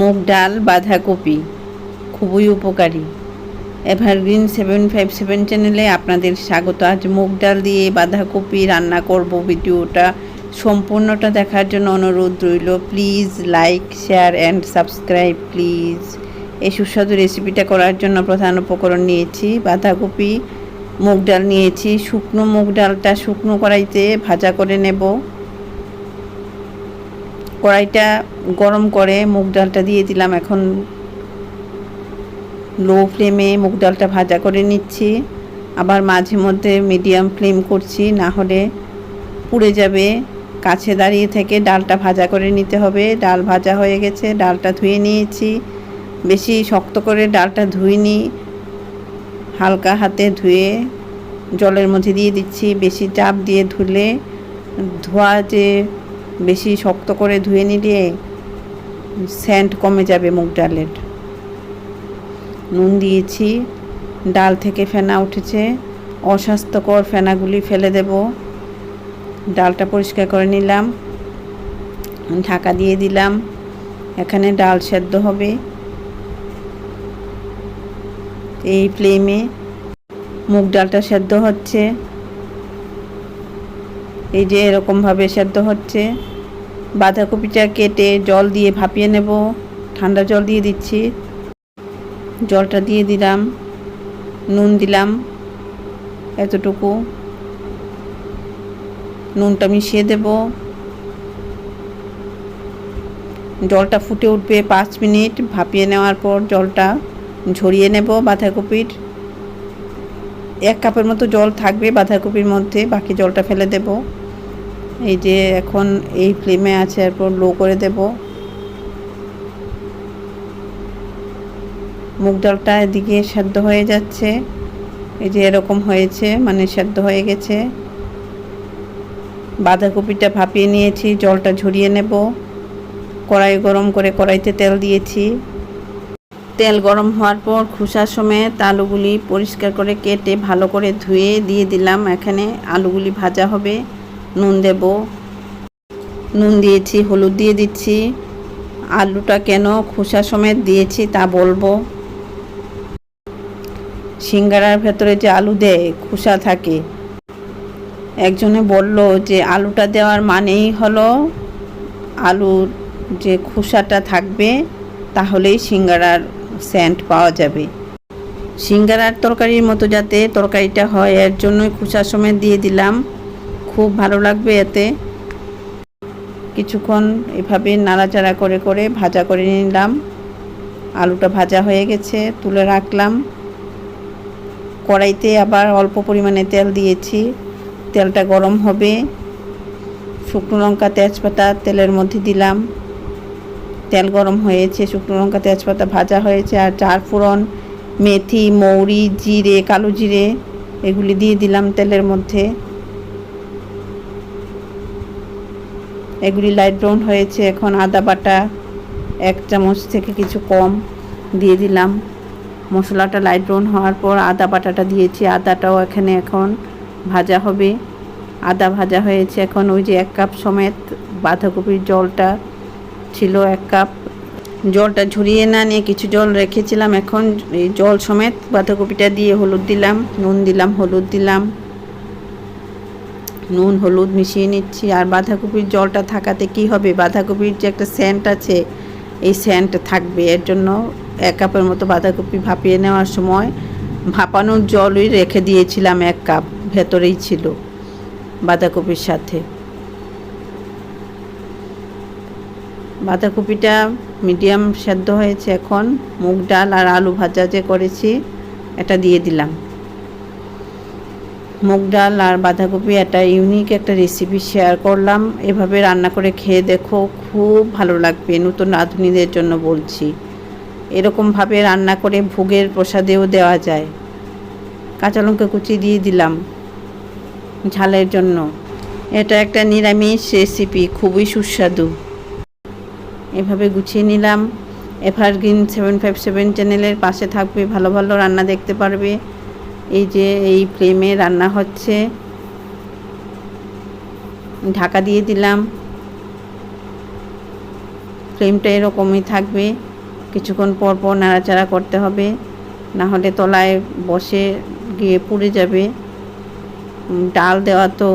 মুগ ডাল, বাঁধাকপি, খুবই উপকারী। এভারগ্রিন সেভেন ফাইভ সেভেন চ্যানেলে আপনাদের স্বাগত। আজ মুগ ডাল দিয়ে বাঁধাকপি রান্না করব ভিডিওটা। সম্পূর্ণটা দেখার জন্য অনুরোধ রইল। Please like, share and subscribe, please. এই সুস্বাদু রেসিপিটা করার জন্য প্রধান উপকরণ নিয়েছি বাঁধাকপি, মুগ ডাল নিয়েছি। শুকনো মুগ ডালটা শুকনো কড়াইতে ভাজা করে নেব। কড়াইটা গরম করে মুগ ডালটা দিয়ে দিলাম। এখন লো ফ্লেমে মুগ ডালটা ভাজা করে নিচ্ছি। আবার মাঝে মধ্যে মিডিয়াম ফ্লেম করছি, না হলে পুড়ে যাবে। কাছে দাঁড়িয়ে থেকে ডালটা ভাজা করে নিতে হবে। ডাল ভাজা হয়ে গেছে, ডালটা ধুয়ে নিয়েছি। বেশি শক্ত করে ডালটা ধুইনি। হালকা হাতে ধুয়ে জলের মধ্যে দিয়ে দিচ্ছি। বেশি চাপ দিয়ে ধুলে ধোয়া যে বেশি শক্ত করে ধুয়ে নিলে স্যান্ড কমে যাবে মুগ ডালের। নুন দিয়েছি, ডাল থেকে ফেনা উঠেছে, অস্বাস্থ্যকর ফেনাগুলি ফেলে দেব। ডালটা পরিষ্কার করে নিলাম, ঢাকা দিয়ে দিলাম, এখানে ডাল সেদ্ধ হবে। এই ফ্লেমে মুগ ডালটা সেদ্ধ হচ্ছে। এই যে এরকমভাবে সেদ্ধ হচ্ছে। বাঁধাকপিটা কেটে জল দিয়ে ভাপিয়ে নেব। ঠান্ডা জল দিয়ে দিচ্ছি। জলটা দিয়ে দিলাম। নুন দিলাম এতটুকু। নুনটা মিশিয়ে দেব। জলটা ফুটে উঠবে পাঁচ মিনিট। ভাপিয়ে নেওয়ার পর জলটা ঝরিয়ে নেব বাঁধাকপির। এক কাপের মতো জল থাকবে বাঁধাকপির মধ্যে। বাকি জলটা ফেলে দেব। এই যে এখন এই ফ্লেমে আছে, এরপর লো করে দেব। মুগ ডালটা এদিকে সেদ্ধ হয়ে যাচ্ছে। এই যে এরকম হয়েছে মানে সেদ্ধ হয়ে গেছে। বাঁধাকপিটা ভাপিয়ে নিয়েছি, জলটা ঝরিয়ে নেব। কড়াই গরম করে কড়াইতে তেল দিয়েছি। তেল গরম হওয়ার পর খোসা সমেত আলুগুলি পরিষ্কার করে কেটে ভালো করে ধুয়ে দিয়ে দিলাম। এখানে আলুগুলি ভাজা হবে। নুন দেব। নুন দিয়েছি, হলুদ দিয়ে দিচ্ছি। আলুটা কেন খোসা সমেত দিয়েছি তা বলব। সিঙ্গারার ভেতরে যে আলু দেয়, খোসা থাকে। একজনে বলল যে আলুটা দেওয়ার মানেই হলো আলুর যে খোসাটা থাকবে, তাহলেই সিঙ্গারার স্যান্ট পাওয়া যাবে। সিঙ্গারার তরকারির মতো যাতে তরকারিটা হয়, এর জন্যই খোসা সমেত দিয়ে দিলাম। খুব ভালো লাগবে এতে। কিছুক্ষণ এভাবে নাড়াচাড়া করে করে ভাজা করে নিলাম। আলুটা ভাজা হয়ে গেছে, তুলে রাখলাম। কড়াইতে আবার অল্প পরিমাণে তেল দিয়েছি। তেলটা গরম হবে। শুকনো লঙ্কা, তেজপাতা তেলের মধ্যে দিলাম। তেল গরম হয়েছে, শুকনো লঙ্কা, তেজপাতা ভাজা হয়েছে, আর চার ফোড়ন মেথি, মৌরি, জিরে, কালো জিরে এগুলি দিয়ে দিলাম তেলের মধ্যে। এগুলি লাইট ব্রাউন হয়েছে, এখন আদা বাটা, এক চামচ থেকে কিছু কম দিয়ে দিলাম। মশলাটা লাইট ব্রাউন হওয়ার পর আদা বাটাটা দিয়েছি। আদাটাও এখানে এখন ভাজা হবে। আদা ভাজা হয়েছে এখন ওই যে এক কাপ সমেত বাঁধাকপির জলটা ছিল এক কাপ জলটা ঝরিয়ে না নিয়ে কিছু জল রেখেছিলাম। এখন এই জল সমেত বাঁধাকপিটা দিয়ে হলুদ দিলাম, নুন দিলাম, হলুদ দিলাম। নুন, হলুদ মিশিয়ে নিচ্ছি। আর বাঁধাকপির জলটা থাকাতে কি হবে? বাঁধাকপির যে একটা স্যান্ট আছে, এই স্যান্ট থাকবে। এর জন্য এক কাপের মতো বাঁধাকপি ভাপিয়ে নেওয়ার সময় ভাপানোর জলই রেখে দিয়েছিলাম এক কাপ। ভেতরেই ছিল বাঁধাকপির সাথে। বাঁধাকপিটা মিডিয়াম সেদ্ধ হয়েছে এখন। মুগ ডাল আর আলু ভাজা যে করেছি, এটা দিয়ে দিলাম। মুগ ডাল আর বাঁধাকপি একটা ইউনিক একটা রেসিপি শেয়ার করলাম। এভাবে রান্না করে খেয়ে দেখো, খুব ভালো লাগবে নতুন রাঁধুনিদের জন্য বলছি। এরকমভাবে রান্না করে ভোগের প্রসাদেও দেওয়া যায়। কাঁচা লঙ্কা কুচি দিয়ে দিলাম ঝালের জন্য। এটা একটা নিরামিষ রেসিপি খুবই সুস্বাদু। এভাবে গুছিয়ে নিলাম। এভারগ্রিন সেভেন ফাইভ সেভেন চ্যানেলের পাশে থাকবে, ভালো ভালো রান্না দেখতে পারবে। এই যে এই ফ্লেমে রান্না হচ্ছে। ঢাকা দিয়ে দিলাম। ফ্লেমটা এরকমই থাকবে। কিছুক্ষণ পর পর নাড়াচাড়া করতে হবে। না হলে তলায় বসে গিয়ে পুড়ে যাবে। ডাল দেওয়া তো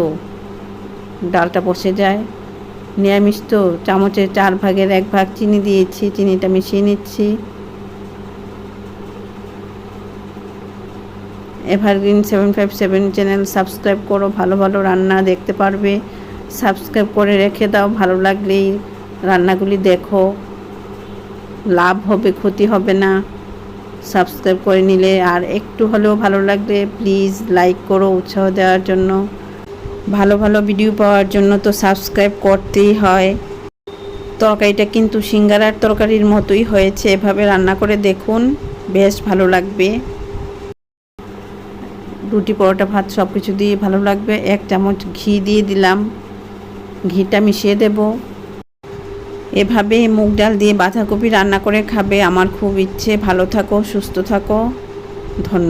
ডালটা বসে যায়। নিরামিষ তো চামচের চার ভাগের এক ভাগ চিনি দিয়েছি। চিনিটা মিশিয়ে নিচ্ছি। Evergreen seven five seven channel subscribe করো, ভালো ভালো রান্না দেখতে পারবে। সাবস্ক্রাইব করে রেখে দাও, ভালো লাগলেই রান্নাগুলি দেখো। লাভ হবে, ক্ষতি হবে না। সাবস্ক্রাইব করে নিলে আর একটু হলেও ভালো লাগলে প্লিজ লাইক করো উৎসাহ দেওয়ার জন্য। ভালো ভালো ভিডিও পাওয়ার জন্য তো সাবস্ক্রাইব করতেই হয়। তরকারিটা কিন্তু সিঙ্গারার তরকারির মতোই হয়েছে, এভাবে রান্না করে দেখুন, বেশ ভালো লাগবে। রুটি, পরোটা, ভাত সব কিছু দিয়ে ভালো লাগবে। এক চামচ ঘি দিয়ে দিলাম। ঘিটা মিশিয়ে দেব। এভাবে মুগ ডাল দিয়ে বাঁধাকপি রান্না করে খাবে। আমার খুব ইচ্ছে। ভালো থাকো, সুস্থ থাকো। ধন্যবাদ।